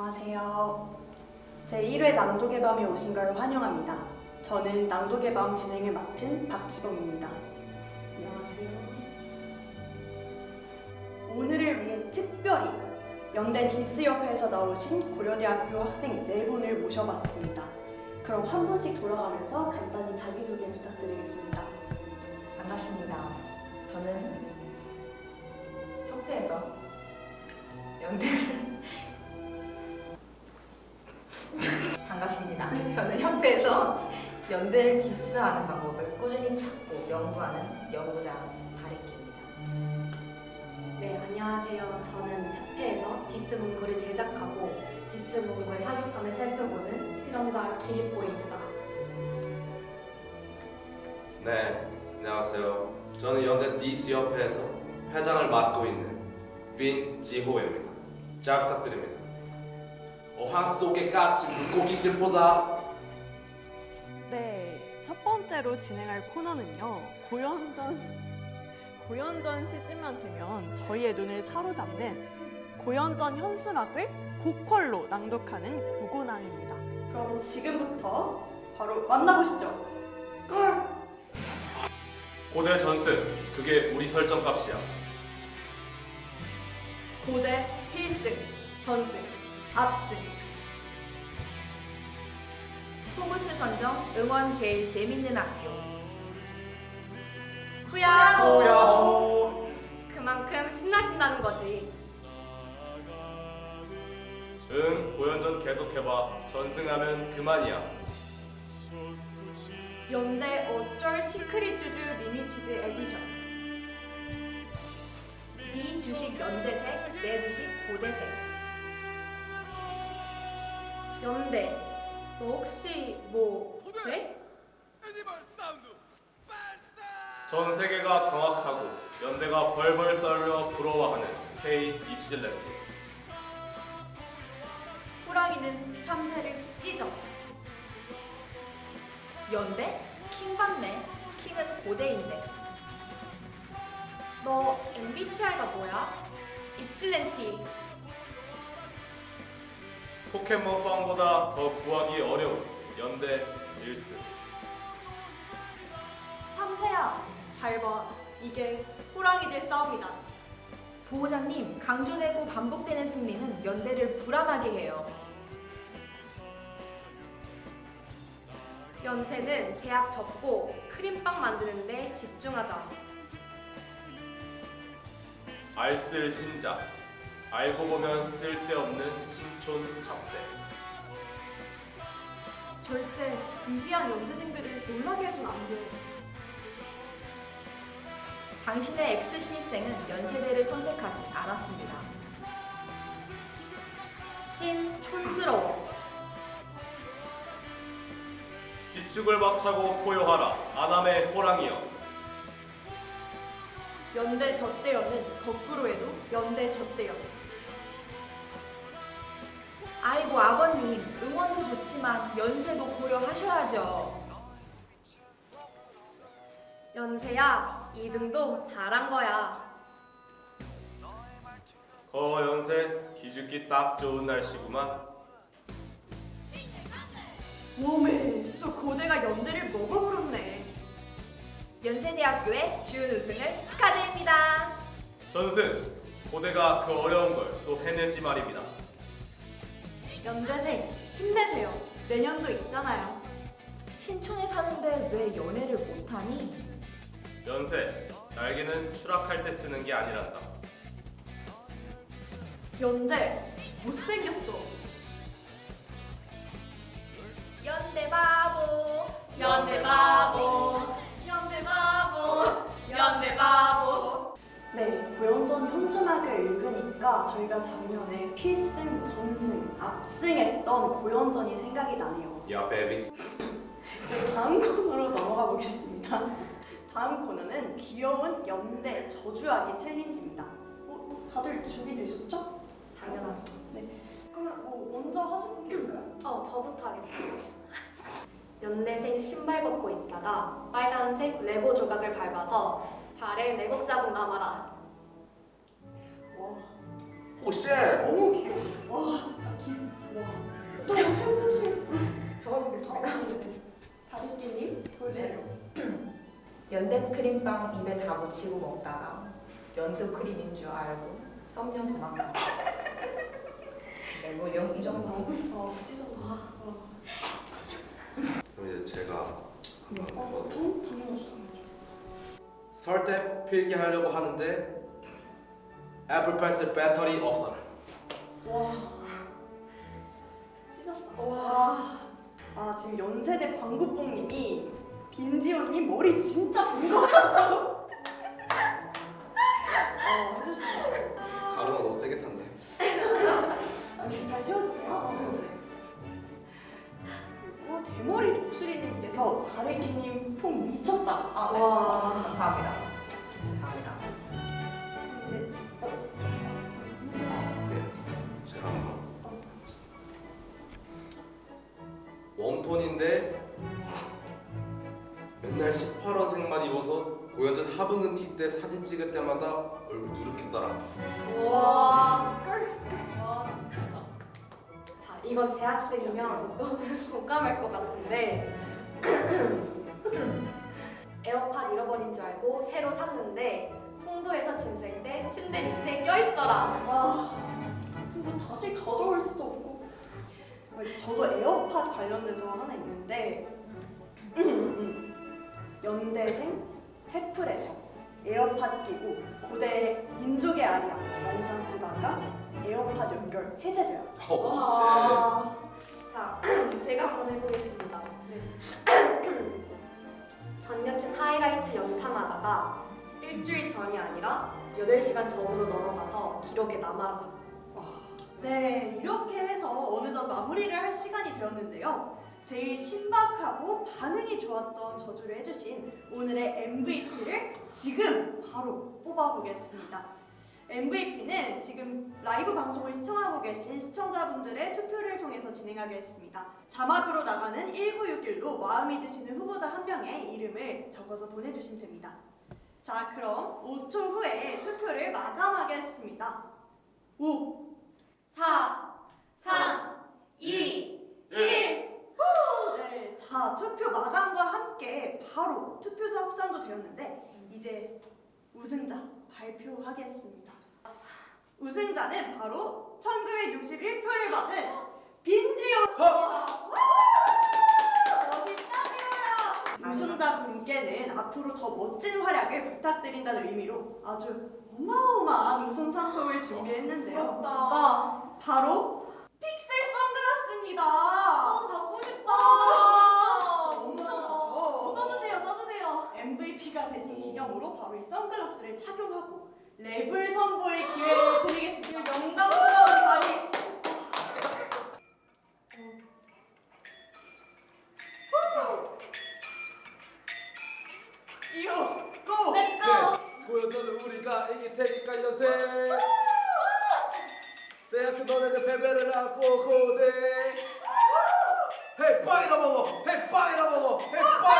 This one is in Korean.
안녕하세요. 제1회 낭독의 밤에 오신 걸 환영합니다. 저는 낭독의 밤 진행을 맡은 박지범입니다. 안녕하세요. 오늘을 위해 특별히 연대 디스협회에서 나오신 고려대학교 학생 네 분을 모셔봤습니다. 그럼 한 분씩 돌아가면서 간단히 자기소개 부탁드리겠습니다. 반갑습니다. 저는 협회에서 연대를 반갑습니다. 저는 협회에서 연대를 디스하는 방법을 꾸준히 찾고 연구하는 연구자 다리키입니다. 네, 안녕하세요. 저는 협회에서 디스 문구를 제작하고 디스 문구의 타격감을 살펴보는 실험자 기리포입니다. 네, 안녕하세요. 저는 연대 디스 협회에서 회장을 맡고 있는 빈지호입니다. 잘 부탁드립니다. 어항 속에 까치 물고기들보다 네, 첫 번째로 진행할 코너는요. 고연전 고연전 시즌만 되면 저희의 눈을 사로잡는 고연전 현수막을 고퀄로 낭독하는 고고낭입니다. 그럼 지금부터 바로 만나보시죠. 스컬! 고대 전승 그게 우리 설정값이야 고대 필승, 전승, 압승. 호구스 선정 응원 제일 재밌는 학교. 후야호! 그만큼 신나신다는 거지. 응 고연전 계속해봐 전승하면 그만이야 연대 어쩔 시크릿 주주 리미티드 에디션. 네 주식 연대색, 내 주식 고대색. 연대, 너 혹시 뭐 돼? 전 세계가 경악하고 연대가 벌벌 떨며 부러워하는 K 입실레트 호랑이는 참새를 찢어. 연대? 킹 받네. 킹은 고대인데. 너 MBTI가 뭐야? 입실렌티. 포켓몬빵보다 더 구하기 어려운 연대 1승 참새야, 잘 봐. 이게 호랑이들 싸움이다. 보호자님, 강조되고 반복되는 승리는 연대를 불안하게 해요. 연세는 대학 접고 크림빵 만드는데 집중하자. 알쓸 신자 알고 보면 쓸데없는 신촌 잡대 절대 위대한 연대생들을 놀라게 해선 안 돼. 당신의 X 신입생은 연세대를 선택하지 않았습니다. 신 촌스러워. 지축을 박차고 포효하라 아남의 호랑이여 연대 젖대연은 거꾸로 해도 연대 젖대연. 아이고 아버님, 응원도 좋지만 연세도 고려하셔야죠. 연세야, 2등도 잘한 거야. 거 연세 기죽기 딱 좋은 날씨구만 오메, 또 고대가 연대를 먹어버렸네. 연세대학교의 준 우승을 축하드립니다. 전승 고대가 그 어려운 걸 또 해냈지 말입니다 연대생, 힘내세요. 내년도 있잖아요. 신촌에 사는데 왜 연애를 못하니? 연세 날개는 추락할 때 쓰는 게 아니란다 연대, 못생겼어. 연대 바보, 연대 바보, 연대 바보, 연대 바보. 네, 고연전 현수막을 읽으니까 저희가 작년에 필승, 전승, 압승했던 고연전이 생각이 나네요. 야 베비. 이제 다음 코너로 넘어가 보겠습니다. 다음 코너는 귀여운 연대 저주하기 챌린지입니다. 어, 다들 준비되셨죠? 당연하죠. 그러면 뭐 먼저 하시는 게 있을까요? 어, 저부터 하겠습니다. 연대생 신발 벗고 있다가 빨간색 레고 조각을 밟아서 발에 내복 자국 남아라. 오, 쎄! 너무 와 진짜 길. 와또 해보실 적어보겠습니다. 다리끼님 보여주세요. 네. 연대 크림빵 입에 다 묻히고 먹다가 연두 크림인 줄 알고 썸녀 도망갔다. 네, 뭐이 정도. 어, 그치 정도. 와, 와. 설대 필기 하려고 하는데 애플패스 배터리 없어라. 와. 찢었다. 와. 아, 지금 연세대 방구뽕님이 빈지연님 머리 진짜 본것 같다고? 어, 해주세요. 가루가 너무 세게 탄데. 아니, 잘 채워주세요. 어, 네. 그리고 대머리 독수리님 께서 다래끼님 폼 미쳤다. 아, 네. 와. 감사합니다. 감사합니다. 이제 어, 예, 제가 한번. 웜톤인데 맨날 18원 색만 입어서 고연전 하부근 티 때 사진 찍을 때마다 얼굴 누룩했더라. 와. 스컬 스컬. 와. 자, 이건 대학생이면 공감할 것 같은데 에어팟 잃어버린 줄 알고 새로 샀는데 송도에서 짐 쌀 때 침대 밑에 껴있어라. 와, 뭐 다시 가져올 수도 없고. 어, 이제 저도 에어팟 관련돼서 하나 있는데 연대생 채플에서 에어팟 끼고 고대 민족의 아리아 영상 보다가 에어팟 연결 해제돼요. 어, 와. 자, 제가 한번 해보겠습니다. 전 여친 하이라이트 연탐하다가 일주일 전이 아니라 8시간 전으로 넘어가서 기록에 남아라. 네, 이렇게 해서 어느덧 마무리를 할 시간이 되었는데요. 제일 신박하고 반응이 좋았던 저주를 해주신 오늘의 MVP를 지금 바로 뽑아보겠습니다. MVP는 지금 라이브 방송을 시청하고 계신 시청자분들의 투표를 통해서 진행하겠습니다. 자막으로 나가는 1961로 마음이 드시는 후보자 한 명의 이름을 적어서 보내주시면 됩니다. 자, 그럼 5초 후에 투표를 마감하겠습니다. 5, 4, 3, 2, 1. 네, 자 투표 마감과 함께 바로 투표자 합산도 되었는데 이제 우승자 발표하겠습니다. 우승자는 바로 1961표를 받은 빈지호 씨입니다. 멋있다고요. 우승자 분께는 앞으로 더 멋진 활약을 부탁드린다는 의미로 아주 어마어마한 우승 상품을 준비했는데요. 나 바로 픽셀 선글라스입니다. 어, 갖고 싶다. 엄청나죠? 써주세요, 써주세요. MVP가 되신 기념으로 바로 이 선글라스를 착용하고 랩을 선보일 기회를 드리겠습니다. 영광스러운 자리. 지호 고! Let's go. 고연전은 우리가 이길 테니까 연세. 대학교 너네들 패배를 하고 고대. 헤이 빵이나 먹어. 헤이 빵이나 먹어. 헤이 먹어.